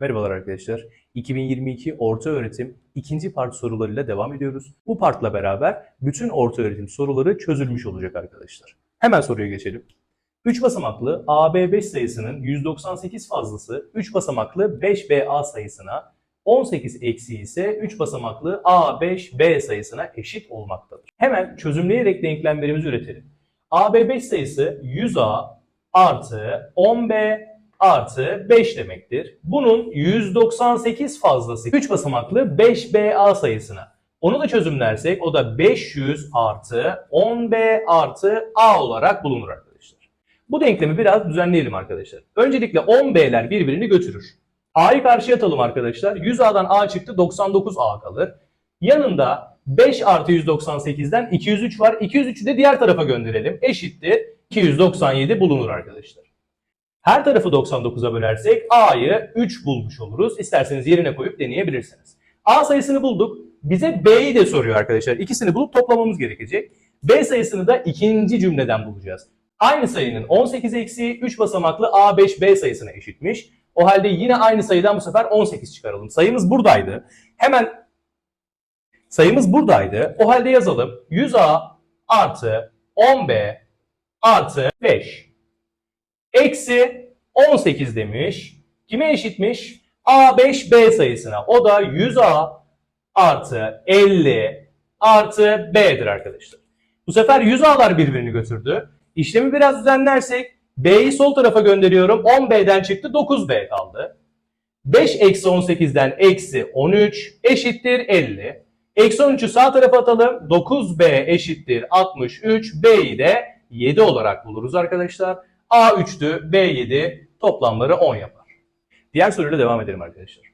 Merhabalar arkadaşlar. 2022 orta öğretim ikinci part sorularıyla devam ediyoruz. Bu partla beraber bütün orta öğretim soruları çözülmüş olacak arkadaşlar. Hemen soruya geçelim. 3 basamaklı AB5 sayısının 198 fazlası 3 basamaklı 5BA sayısına 18 eksi ise 3 basamaklı A5B sayısına eşit olmaktadır. Hemen çözümleyerek denklemlerimizi üretelim. AB5 sayısı 100A artı 10B artı 5 demektir. Bunun 198 fazlası 3 basamaklı 5BA sayısına. Onu da çözümlersek o da 500 artı 10B artı A olarak bulunur arkadaşlar. Bu denklemi biraz düzenleyelim arkadaşlar. Öncelikle 10B'ler birbirini götürür. A'yı karşıya atalım arkadaşlar. 100A'dan A çıktı 99A kalır. Yanında 5 artı 198'den 203 var. 203'ü de diğer tarafa gönderelim. Eşittir 297 bulunur arkadaşlar. Her tarafı 99'a bölersek A'yı 3 bulmuş oluruz. İsterseniz yerine koyup deneyebilirsiniz. A sayısını bulduk. Bize B'yi de soruyor arkadaşlar. İkisini bulup toplamamız gerekecek. B sayısını da ikinci cümleden bulacağız. Aynı sayının 18 eksiği 3 basamaklı A5B sayısına eşitmiş. O halde yine aynı sayıdan bu sefer 18 çıkaralım. Sayımız buradaydı. Hemen sayımız buradaydı. O halde yazalım. 100A artı 10B artı 5 eksi 18 demiş. Kime eşitmiş? A5B sayısına. O da 100A artı 50 artı B'dir arkadaşlar. Bu sefer 100A'lar birbirini götürdü. İşlemi biraz düzenlersek B'yi sol tarafa gönderiyorum. 10B'den çıktı 9B kaldı. 5 eksi 18'den eksi 13 eşittir 50. Eksi 13'ü sağ tarafa atalım. 9B eşittir 63. B'yi de 7 olarak buluruz arkadaşlar. A 3'tü, B 7 toplamları 10 yapar. Diğer soruyla devam edelim arkadaşlar.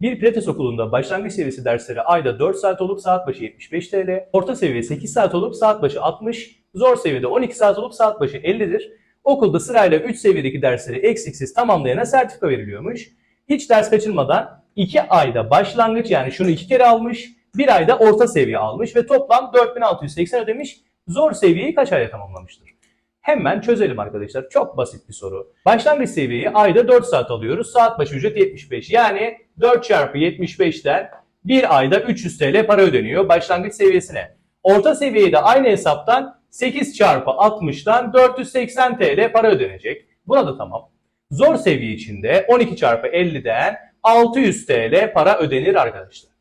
Bir pilates okulunda başlangıç seviyesi dersleri ayda 4 saat olup saat başı 75 TL, orta seviye 8 saat olup saat başı 60, zor seviyede 12 saat olup saat başı 50'dir. Okulda sırayla 3 seviyedeki dersleri eksiksiz tamamlayana sertifika veriliyormuş. Hiç ders kaçırmadan 2 ayda başlangıç yani şunu 2 kere almış, 1 ayda orta seviye almış ve toplam 4680 ödemiş. Zor seviyeyi kaç ayda tamamlamıştır? Hemen çözelim arkadaşlar. Çok basit bir soru. Başlangıç seviyeyi ayda 4 saat alıyoruz. Saat başı ücret 75. Yani 4 çarpı 75'ten bir ayda 300 TL para ödeniyor başlangıç seviyesine. Orta seviyede aynı hesaptan 8 çarpı 60'tan 480 TL para ödenecek. Buna da tamam. Zor seviye içinde 12 çarpı 50'den 600 TL para ödenir arkadaşlar.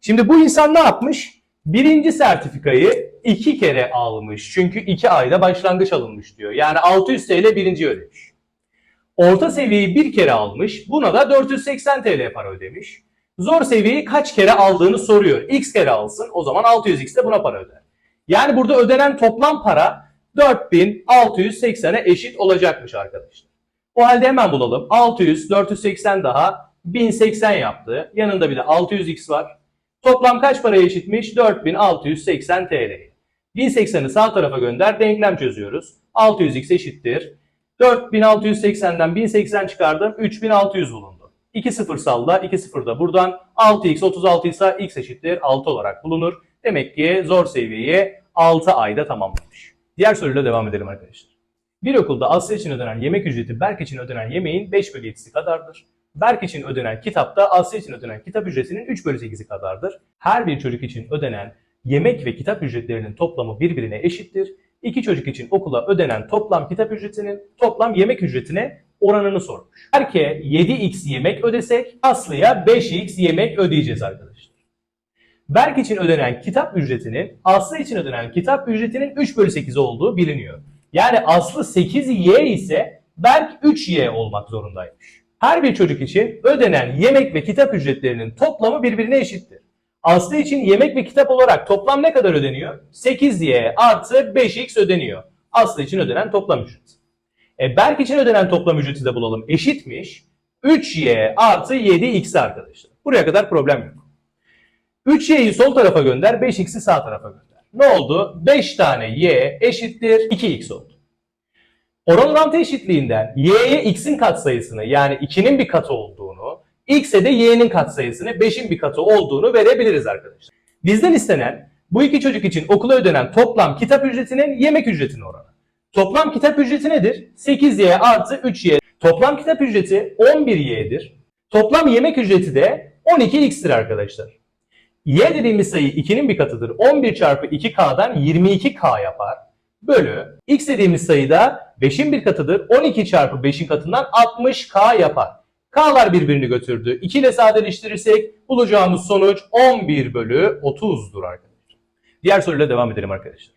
Şimdi bu insan ne yapmış? Birinci sertifikayı iki kere almış. Çünkü iki ayda başlangıç alınmış diyor. Yani 600 TL birinci ödemiş. Orta seviyeyi bir kere almış. Buna da 480 TL para ödemiş. Zor seviyeyi kaç kere aldığını soruyor. X kere alsın. O zaman 600X de buna para öder. Yani burada ödenen toplam para 4680'e eşit olacakmış arkadaşlar. O halde hemen bulalım. 600, 480 daha 1080 yaptı. Yanında bir de 600X var. Toplam kaç paraya eşitmiş? 4680 TL. 1080'i sağ tarafa gönder. Denklem çözüyoruz. 600x eşittir. 4680'den 1080 çıkardım. 3600 bulundu. 2 sıfır salla. 2 sıfır da buradan. 6x 36 ise x eşittir 6 olarak bulunur. Demek ki zor seviyeyi 6 ayda tamamlamış. Diğer soruyla devam edelim arkadaşlar. Bir okulda Asya için ödenen yemek ücreti Berk için ödenen yemeğin 5 bölü 7'si kadardır. Berk için ödenen kitapta Asya için ödenen kitap ücretinin 3 bölü 8'i kadardır. Her bir çocuk için ödenen yemek ve kitap ücretlerinin toplamı birbirine eşittir. İki çocuk için okula ödenen toplam kitap ücretinin toplam yemek ücretine oranını sormuş. Berke 7x yemek ödesek Aslı'ya 5x yemek ödeyeceğiz arkadaşlar. Berk için ödenen kitap ücretinin Aslı için ödenen kitap ücretinin 3 bölü 8 olduğu biliniyor. Yani Aslı 8y ise Berk 3y olmak zorundaymış. Her bir çocuk için ödenen yemek ve kitap ücretlerinin toplamı birbirine eşittir. Aslı için yemek ve kitap olarak toplam ne kadar ödeniyor? 8y artı 5x ödeniyor. Aslı için ödenen toplam ücret. E Berk için ödenen toplam ücreti de bulalım. Eşitmiş. 3y artı 7x arkadaşlar. Buraya kadar problem yok. 3y'yi sol tarafa gönder, 5x'i sağ tarafa gönder. Ne oldu? 5 tane y eşittir 2x oldu. Oran orantı eşitliğinden y'ye x'in katsayısını yani 2'nin bir katı olduğunu, x'e de y'nin katsayısını 5'in bir katı olduğunu verebiliriz arkadaşlar. Bizden istenen bu iki çocuk için okula ödenen toplam kitap ücretinin yemek ücretinin oranı. Toplam kitap ücreti nedir? 8y artı 3y. Toplam kitap ücreti 11y'dir. Toplam yemek ücreti de 12x'tir arkadaşlar. Y dediğimiz sayı 2'nin bir katıdır. 11 çarpı 2K'dan 22K yapar. Bölü X dediğimiz sayı da 5'in bir katıdır. 12 çarpı 5'in katından 60K yapar. K'lar birbirini götürdü. 2 ile sadeleştirirsek bulacağımız sonuç 11 bölü 30'dur arkadaşlar. Diğer soruyla devam edelim arkadaşlar.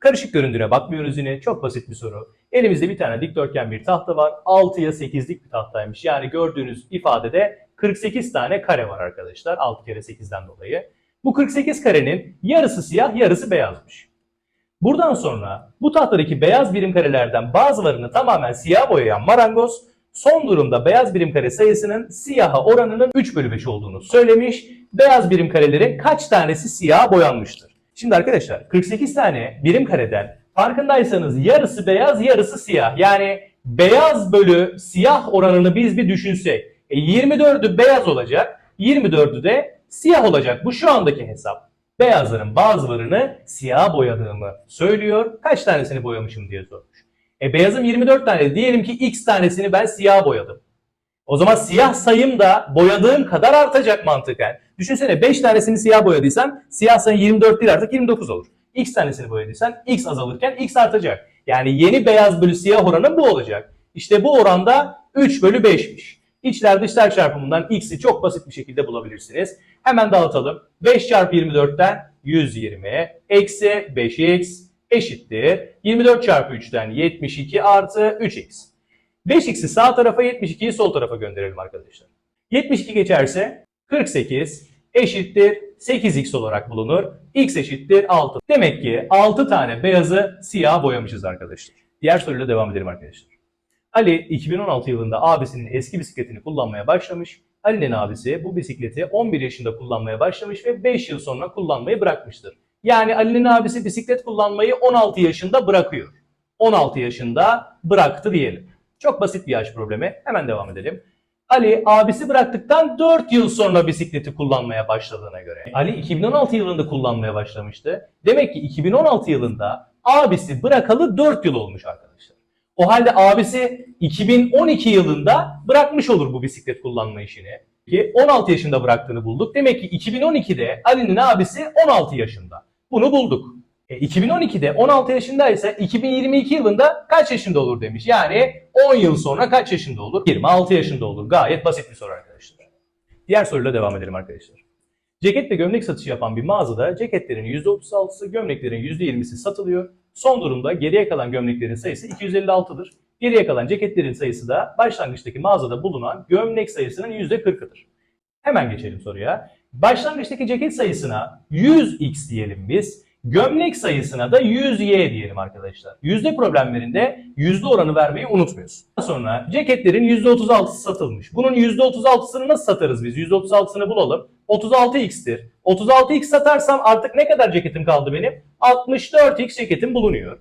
Karışık göründüğüne bakmıyoruz yine. Çok basit bir soru. Elimizde bir tane dikdörtgen bir tahta var. 6'ya 8'lik bir tahtaymış. Yani gördüğünüz ifadede 48 tane kare var arkadaşlar. 6 kere 8'den dolayı. Bu 48 karenin yarısı siyah, yarısı beyazmış. Buradan sonra bu tahtadaki beyaz birim karelerden bazılarını tamamen siyah boyayan marangoz son durumda beyaz birim kare sayısının siyaha oranının 3 bölü 5 olduğunu söylemiş. Beyaz birim karelerin kaç tanesi siyaha boyanmıştır? Şimdi arkadaşlar 48 tane birim kareden farkındaysanız yarısı beyaz yarısı siyah. Yani beyaz bölü siyah oranını biz bir düşünsek. E 24'ü beyaz olacak 24'ü de siyah olacak. Bu şu andaki hesap. Beyazların bazılarını siyaha boyadığımı söylüyor. Kaç tanesini boyamışım diye sormuş. E beyazım 24 tane. Diyelim ki x tanesini ben siyaha boyadım. O zaman siyah sayım da boyadığım kadar artacak mantıken. Düşünsene 5 tanesini siyah boyadıysam siyah sayı 24 değil artık 29 olur. X tanesini boyadıysan x azalırken x artacak. Yani yeni beyaz bölü siyah oranı bu olacak. İşte bu oranda 3 bölü 5'miş. İçler dışlar çarpımından x'i çok basit bir şekilde bulabilirsiniz. Hemen dağıtalım. 5 çarpı 24'ten 120 eksi 5x eşittir. 24 çarpı 3'ten 72 artı 3x. 5x'i sağ tarafa 72'yi sol tarafa gönderelim arkadaşlar. 72 geçerse 48 eşittir 8x olarak bulunur. x eşittir 6. Demek ki 6 tane beyazı siyah boyamışız arkadaşlar. Diğer soruyla devam edelim arkadaşlar. Ali 2016 yılında abisinin eski bisikletini kullanmaya başlamış. Ali'nin abisi bu bisikleti 11 yaşında kullanmaya başlamış ve 5 yıl sonra kullanmayı bırakmıştır. Yani Ali'nin abisi bisiklet kullanmayı 16 yaşında bırakıyor. 16 yaşında bıraktı diyelim. Çok basit bir yaş problemi. Hemen devam edelim. Ali abisi bıraktıktan 4 yıl sonra bisikleti kullanmaya başladığına göre. Ali 2016 yılında kullanmaya başlamıştı. Demek ki 2016 yılında abisi bırakalı 4 yıl olmuş arkadaşlar. O halde abisi 2012 yılında bırakmış olur bu bisiklet kullanma işini. Ki 16 yaşında bıraktığını bulduk. Demek ki 2012'de Ali'nin abisi 16 yaşında. Bunu bulduk. E, 2012'de 16 yaşındaysa 2022 yılında kaç yaşında olur demiş. Yani 10 yıl sonra kaç yaşında olur? 26 yaşında olur. Gayet basit bir soru arkadaşlar. Diğer soruyla devam edelim arkadaşlar. Ceket ve gömlek satışı yapan bir mağazada ceketlerin %36'sı, gömleklerin %20'si satılıyor. Son durumda geriye kalan gömleklerin sayısı 256'dır. Geriye kalan ceketlerin sayısı da başlangıçtaki mağazada bulunan gömlek sayısının %40'ıdır. Hemen geçelim soruya. Başlangıçtaki ceket sayısına 100x diyelim biz. Gömlek sayısına da 100y diyelim arkadaşlar. Yüzde problemlerinde yüzde oranı vermeyi unutmuyoruz. Sonra ceketlerin %36'sı satılmış. Bunun %36'sını nasıl satarız biz? %36'sını bulalım. 36x'tir. 36x satarsam artık ne kadar ceketim kaldı benim? 64x ceketim bulunuyor.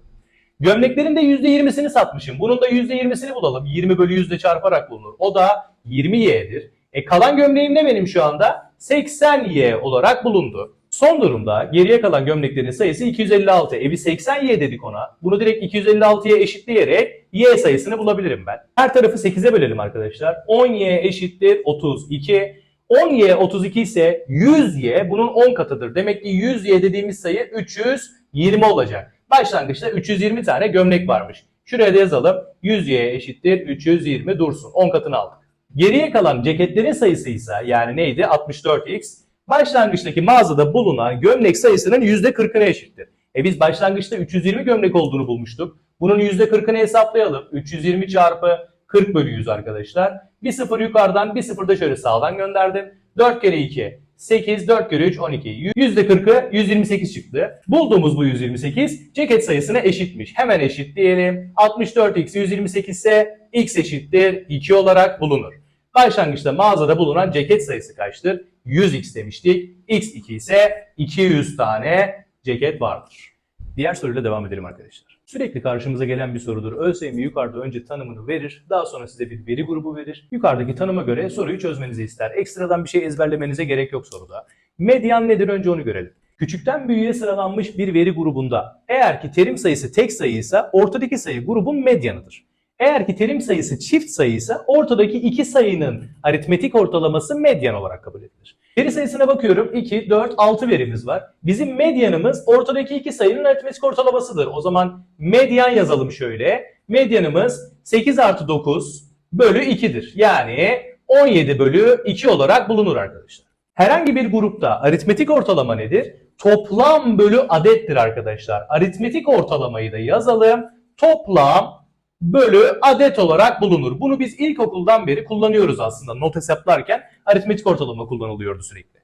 Gömleklerin de %20'sini satmışım. Bunun da %20'sini bulalım. 20 bölü yüzde çarparak bulunur. O da 20y'dir. E kalan gömleğim ne benim şu anda? 80y olarak bulundu. Son durumda geriye kalan gömleklerin sayısı 256. E bir 80y dedik ona. Bunu direkt 256'ya eşitleyerek y sayısını bulabilirim ben. Her tarafı 8'e bölelim arkadaşlar. 10y eşittir 32. 10y 32 ise 100y bunun 10 katıdır. Demek ki 100y dediğimiz sayı 320 olacak. Başlangıçta 320 tane gömlek varmış. Şuraya da yazalım. 100y eşittir 320 dursun. 10 katını aldık. Geriye kalan ceketlerin sayısı ise yani neydi? 64x. Başlangıçtaki mağazada bulunan gömlek sayısının %40'ına eşittir. E biz başlangıçta 320 gömlek olduğunu bulmuştuk. Bunun %40'ını hesaplayalım. 320 çarpı 40 bölü 100 arkadaşlar. Bir sıfır yukarıdan bir sıfır da şöyle sağdan gönderdim. 4 kere 2 8, 4 kere 3 12. %40'ı 128 çıktı. Bulduğumuz bu 128 ceket sayısına eşitmiş. Hemen eşit diyelim. 64x 128 ise x eşittir 2 olarak bulunur. Başlangıçta mağazada bulunan ceket sayısı kaçtır? 100x demiştik. x2 ise 200 tane ceket vardır. Diğer soruyla devam edelim arkadaşlar. Sürekli karşımıza gelen bir sorudur. ÖSYM yukarıda önce tanımını verir, daha sonra size bir veri grubu verir. Yukarıdaki tanıma göre soruyu çözmenizi ister. Ekstradan bir şey ezberlemenize gerek yok soruda. Medyan nedir önce onu görelim. Küçükten büyüğe sıralanmış bir veri grubunda eğer ki terim sayısı tek sayıysa ortadaki sayı grubun medyanıdır. Eğer ki terim sayısı çift sayıysa ortadaki iki sayının aritmetik ortalaması medyan olarak kabul edilir. Veri sayısına bakıyorum. 2, 4, 6 verimiz var. Bizim medyanımız ortadaki iki sayının aritmetik ortalamasıdır. O zaman medyan yazalım şöyle. Medyanımız 8 artı 9 bölü 2'dir. Yani 17 bölü 2 olarak bulunur arkadaşlar. Herhangi bir grupta aritmetik ortalama nedir? Toplam bölü adettir arkadaşlar. Aritmetik ortalamayı da yazalım. Toplam bölü adet olarak bulunur. Bunu biz ilkokuldan beri kullanıyoruz aslında. Not hesaplarken aritmetik ortalama kullanılıyordu sürekli.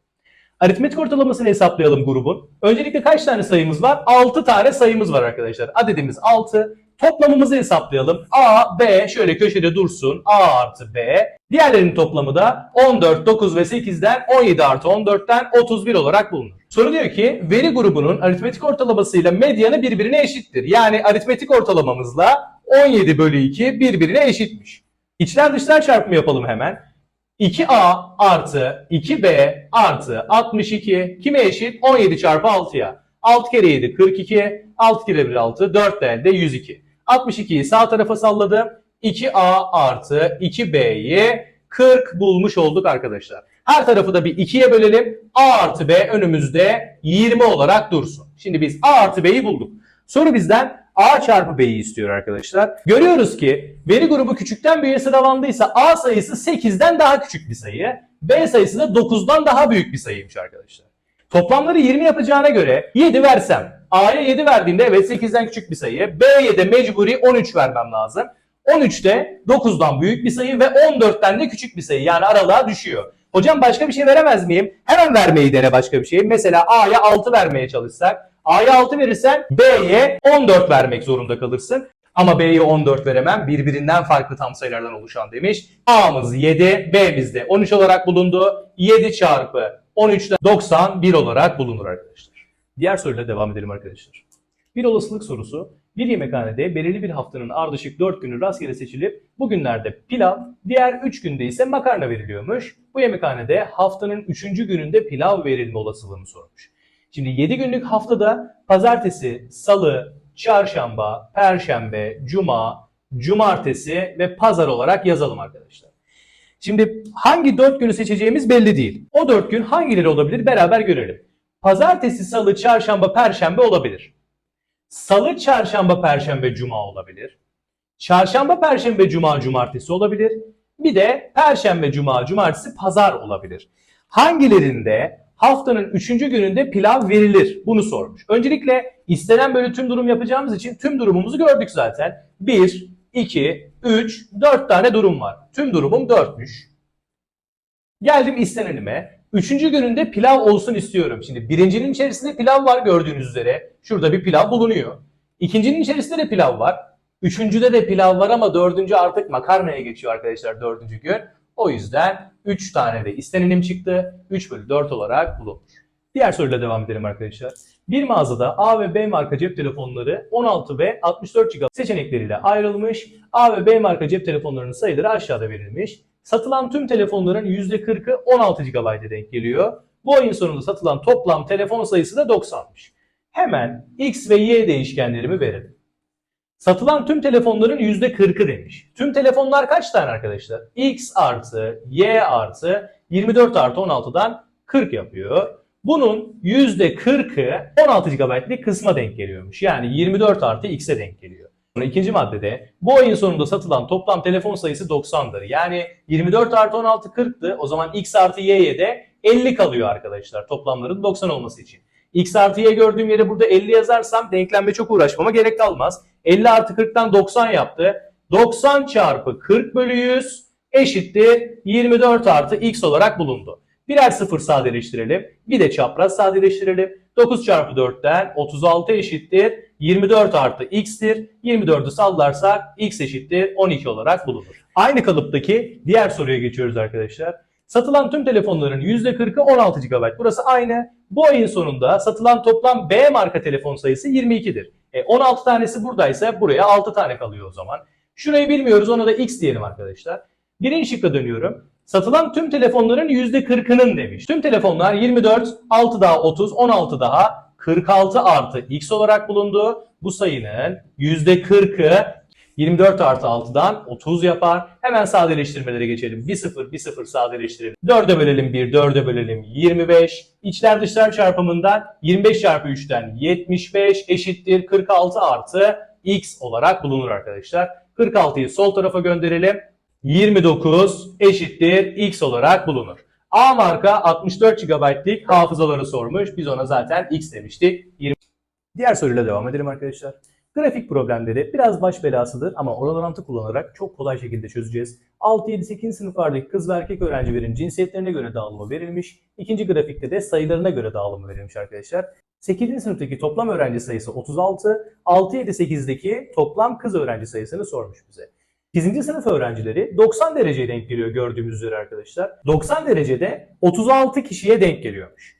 Aritmetik ortalamasını hesaplayalım grubun. Öncelikle kaç tane sayımız var? 6 tane sayımız var arkadaşlar. Adedimiz 6. Toplamımızı hesaplayalım. A, B şöyle köşede dursun. A artı B. Diğerlerinin toplamı da 14, 9 ve 8'den 17 artı 14'ten 31 olarak bulunur. Soru diyor ki veri grubunun aritmetik ortalamasıyla medyanı birbirine eşittir. Yani aritmetik ortalamamızla 17 bölü 2 birbirine eşitmiş. İçler dışlar çarpımı yapalım hemen. 2a artı 2b artı 62 kime eşit? 17 çarpı 6'ya. 6 kere 7 42, 6 kere 1 6, 4 de elde 102. 62'yi sağ tarafa salladım. 2a artı 2b'yi 40 bulmuş olduk arkadaşlar. Her tarafı da bir 2'ye bölelim. a artı b önümüzde 20 olarak dursun. Şimdi biz a artı b'yi bulduk. Soru bizden A çarpı B'yi istiyor arkadaşlar. Görüyoruz ki veri grubu küçükten büyüğe sıralandıysa A sayısı 8'den daha küçük bir sayı. B sayısı da 9'dan daha büyük bir sayıymış arkadaşlar. Toplamları 20 yapacağına göre 7 versem A'ya 7 verdiğimde evet 8'den küçük bir sayı. B'ye de mecburi 13 vermem lazım. 13 de 9'dan büyük bir sayı ve 14'ten de küçük bir sayı. Yani aralığa düşüyor. Hocam başka bir şey veremez miyim? Hemen vermeyi dene başka bir şey. Mesela A'ya 6 vermeye çalışsak. A'ya 6 verirsen B'ye 14 vermek zorunda kalırsın. Ama B'ye 14 veremem. Birbirinden farklı tam sayılardan oluşan demiş. A'mız 7, B'miz de 13 olarak bulundu. 7 çarpı 13'te 91 olarak bulunur arkadaşlar. Diğer soruyla devam edelim arkadaşlar. Bir olasılık sorusu. Bir yemekhanede belirli bir haftanın ardışık 4 günü rastgele seçilip bugünlerde pilav, diğer 3 günde ise makarna veriliyormuş. Bu yemekhanede haftanın 3. gününde pilav verilme olasılığını sormuş. Şimdi 7 günlük haftada pazartesi, salı, çarşamba, perşembe, cuma, cumartesi ve pazar olarak yazalım arkadaşlar. Şimdi hangi 4 günü seçeceğimiz belli değil. O 4 gün hangileri olabilir beraber görelim. Pazartesi, salı, çarşamba, perşembe olabilir. Salı, çarşamba, perşembe, cuma olabilir. Çarşamba, perşembe, cuma, cumartesi olabilir. Bir de perşembe, cuma, cumartesi, pazar olabilir. Hangilerinde haftanın 3. gününde pilav verilir? Bunu sormuş. Öncelikle istenen böyle tüm durum yapacağımız için tüm durumumuzu gördük zaten. 1, 2, 3, 4 tane durum var. Tüm durumum 4'müş. Geldim istenenime. Üçüncü gününde pilav olsun istiyorum. Şimdi birincinin içerisinde pilav var gördüğünüz üzere. Şurada bir pilav bulunuyor. İkincinin içerisinde de pilav var. Üçüncüde de pilav var ama dördüncü artık makarnaya geçiyor arkadaşlar dördüncü gün. O yüzden 3 tane de istenenim çıktı. 3 bölü 4 olarak bulunur. Diğer soruyla devam edelim arkadaşlar. Bir mağazada A ve B marka cep telefonları 16 ve 64 GB seçenekleriyle ayrılmış. A ve B marka cep telefonlarının sayıları aşağıda verilmiş. Satılan tüm telefonların %40'ı 16 GB'a denk geliyor. Bu ayın sonunda satılan toplam telefon sayısı da 90'mış. Hemen X ve Y değişkenlerimi verelim. Satılan tüm telefonların %40'ı demiş. Tüm telefonlar kaç tane arkadaşlar? X artı Y artı 24 artı 16'dan 40 yapıyor. Bunun %40'ı 16 GB'lik kısma denk geliyormuş. Yani 24 artı X'e denk geliyor. Sonra ikinci maddede bu ayın sonunda satılan toplam telefon sayısı 90'dır. Yani 24 artı 16 40'tı. O zaman X artı Y'ye de 50 kalıyor arkadaşlar toplamların 90 olması için. X artı Y gördüğüm yere burada 50 yazarsam denklemle çok uğraşmama gerek kalmaz. 50 artı 40'tan 90 yaptı. 90 çarpı 40 bölü 100 eşittir 24 artı X olarak bulundu. Birer sıfır sadeleştirelim. Bir de çapraz sadeleştirelim. 9 çarpı 4'ten 36 eşittir. 24 artı x'tir. 24'ü sallarsak x eşittir 12 olarak bulunur. Aynı kalıptaki diğer soruya geçiyoruz arkadaşlar. Satılan tüm telefonların %40'ı 16 GB. Burası aynı. Bu ayın sonunda satılan toplam B marka telefon sayısı 22'dir. E 16 tanesi buradaysa buraya 6 tane kalıyor o zaman. Şurayı bilmiyoruz ona da x diyelim arkadaşlar. Birinci şıkla dönüyorum. Satılan tüm telefonların %40'ının demiş. Tüm telefonlar 24, 6 daha 30, 16 daha 46 artı x olarak bulundu. Bu sayının %40'ı 24 artı 6'dan 30 yapar. Hemen sadeleştirmelere geçelim. 1 0 1 0 sadeleştirelim. 4'e bölelim 1 4'e bölelim 25. İçler dışlar çarpımından 25 çarpı 3'ten 75 eşittir 46 artı x olarak bulunur arkadaşlar. 46'yı sol tarafa gönderelim. 29 eşittir x olarak bulunur. A marka 64 GB'lik hafızaları sormuş. Biz ona zaten x demiştik. 20... Diğer soruyla devam edelim arkadaşlar. Grafik problemleri biraz baş belasıdır ama oran orantı kullanarak çok kolay şekilde çözeceğiz. 6, 7, 8 sınıflardaki kız ve erkek öğrencilerin cinsiyetlerine göre dağılımı verilmiş. İkinci grafikte de sayılarına göre dağılımı verilmiş arkadaşlar. 8. sınıftaki toplam öğrenci sayısı 36, 6, 7, 8'deki toplam kız öğrenci sayısını sormuş bize. 8. sınıf öğrencileri 90 dereceye denk geliyor gördüğümüz üzere arkadaşlar. 90 derecede 36 kişiye denk geliyormuş.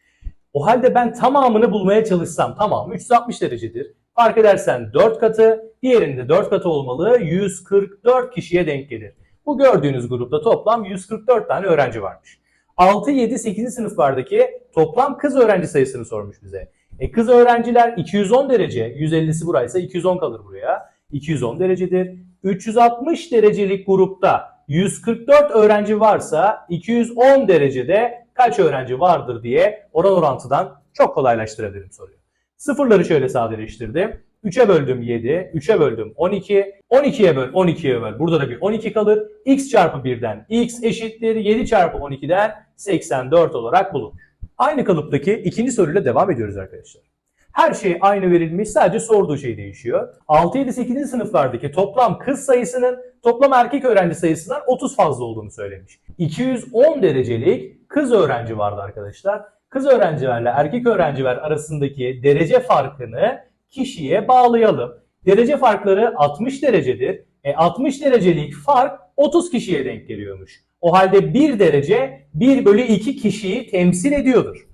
O halde ben tamamını bulmaya çalışsam tamamı 360 derecedir. Fark edersen 4 katı, diğerinde 4 katı olmalı 144 kişiye denk gelir. Bu gördüğünüz grupta toplam 144 tane öğrenci varmış. 6, 7, 8. sınıflardaki toplam kız öğrenci sayısını sormuş bize. E kız öğrenciler 210 derece, 150'si buraysa 210 kalır buraya. 210 derecedir. 360 derecelik grupta 144 öğrenci varsa 210 derecede kaç öğrenci vardır diye oran orantıdan çok kolaylaştırabilirim soruyu. Sıfırları şöyle sadeleştirdim. 3'e böldüm 7, 3'e böldüm 12, 12'ye böl 12'ye böl. Burada da bir 12 kalır. x çarpı 1'den x eşittir 7 çarpı 12'den 84 olarak bulunur. Aynı kalıptaki ikinci soruyla devam ediyoruz arkadaşlar. Her şey aynı verilmiş sadece sorduğu şey değişiyor. 6, 7, 8. sınıflardaki toplam kız sayısının toplam erkek öğrenci sayısından 30 fazla olduğunu söylemiş. 210 derecelik kız öğrenci vardı arkadaşlar. Kız öğrencilerle erkek öğrenciler arasındaki derece farkını kişiye bağlayalım. Derece farkları 60 derecedir. E 60 derecelik fark 30 kişiye denk geliyormuş. O halde 1 derece 1 bölü 2 kişiyi temsil ediyordur.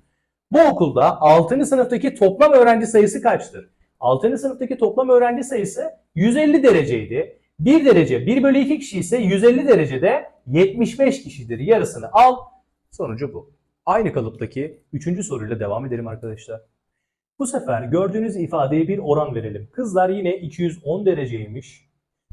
Bu okulda 6. sınıftaki toplam öğrenci sayısı kaçtır? 6. sınıftaki toplam öğrenci sayısı 150 dereceydi. 1 derece 1 bölü 2 kişi ise 150 derecede 75 kişidir. Yarısını al. Sonucu bu. Aynı kalıptaki 3. soruyla devam edelim arkadaşlar. Bu sefer gördüğünüz ifadeye bir oran verelim. Kızlar yine 210 dereceymiş.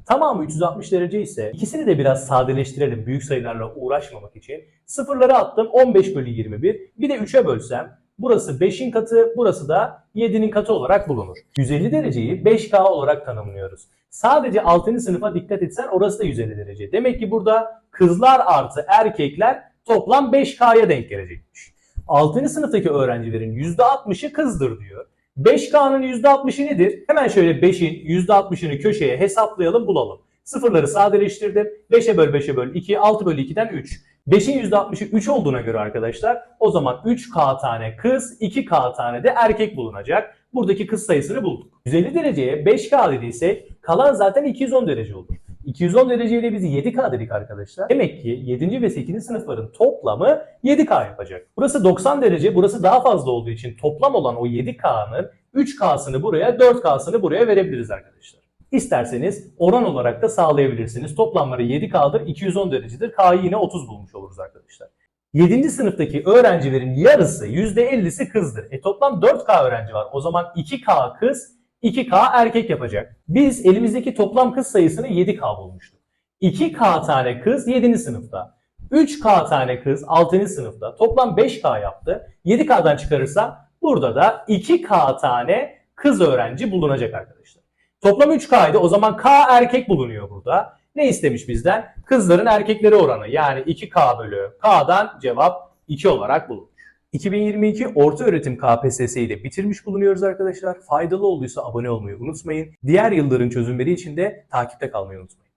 Tamamı 360 derece ise ikisini de biraz sadeleştirelim büyük sayılarla uğraşmamak için. Sıfırları attım 15 bölü 21. Bir de 3'e bölsem burası 5'in katı burası da 7'nin katı olarak bulunur. 150 dereceyi 5K olarak tanımlıyoruz. Sadece 6. sınıfa dikkat etsen orası da 150 derece. Demek ki burada kızlar artı erkekler toplam 5K'ya denk gelecekmiş. 6. sınıftaki öğrencilerin %60'ı kızdır diyor. 5K'nın %60'ı nedir? Hemen şöyle 5'in %60'ını köşeye hesaplayalım bulalım. Sıfırları sadeleştirdim. 5'e böl 5'e böl 2, 6 bölü 2'den 3. 5'in %60'ı 3 olduğuna göre arkadaşlar o zaman 3K tane kız, 2K tane de erkek bulunacak. Buradaki kız sayısını bulduk. 150 dereceye 5K dediysek kalan zaten 210 derece olur. 210 dereceyle biz 7K dedik arkadaşlar. Demek ki 7. ve 8. sınıfların toplamı 7K yapacak. Burası 90 derece, burası daha fazla olduğu için toplam olan o 7K'nın 3K'sını buraya, 4K'sını buraya verebiliriz arkadaşlar. İsterseniz oran olarak da sağlayabilirsiniz. Toplamları 7K'dır, 210 derecedir. K'yı yine 30 bulmuş oluruz arkadaşlar. 7. sınıftaki öğrencilerin yarısı %50'si kızdır. E toplam 4K öğrenci var. O zaman 2K kız, 2K erkek yapacak. Biz elimizdeki toplam kız sayısını 7K bulmuştuk. 2K tane kız 7. sınıfta. 3K tane kız 6. sınıfta. Toplam 5K yaptı. 7K'dan çıkarırsam burada da 2K tane kız öğrenci bulunacak arkadaşlar. Toplam 3K'ydı. O zaman K erkek bulunuyor burada. Ne istemiş bizden? Kızların erkekleri oranı. Yani 2K bölü K'dan cevap 2 olarak bulunur. 2022 orta öğretim KPSS'yi de bitirmiş bulunuyoruz arkadaşlar. Faydalı olduysa abone olmayı unutmayın. Diğer yılların çözümleri için de takipte kalmayı unutmayın.